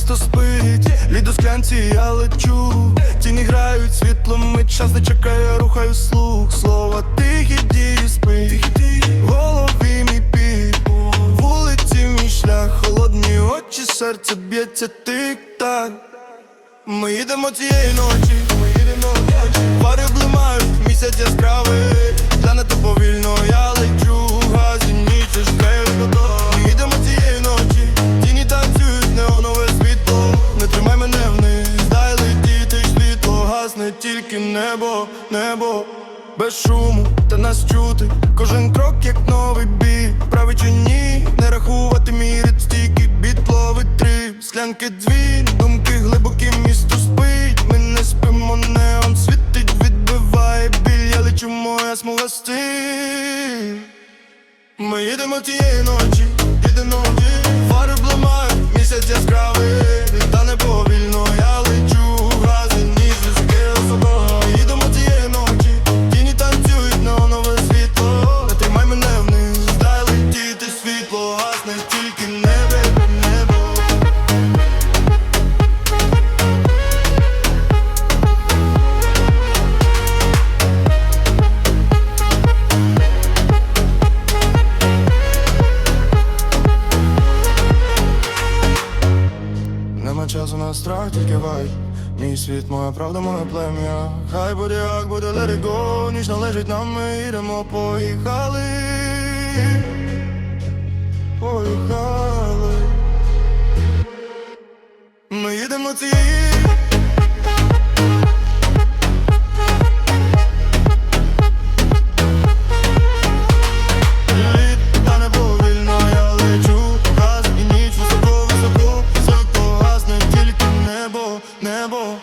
місто спить, лід у склянці я лечу, тіні грають світлом, і час не чекає, рухаю слух, слова тихі дії спить, в голові мій пік, вулиці мій шлях, холодні очі, серце б'ється тик-так. Ми їдемо цієї ночі, ми їдемо ночі. Фари блимають, місяць яскравий тільки небо, небо без шуму, та нас чути. Кожен крок як новий бій. Правий чи ні, не рахувати рід стійкий біт ловить три. Склянки дзвін, думки глибокі, місто спить. Ми не спимо, неон світить, відбиває біль. Я лечу, моя смуга стиль. Ми їдемо тієї ночі, їдемо тільки небо, небо. Нема часу на страх, тільки вайб Мій світ, моя правда, моє плем'я. Хай буде як буде, let it go. Ніч належить нам, ми йдемо, поїхали підемо цієї. Небо, небо.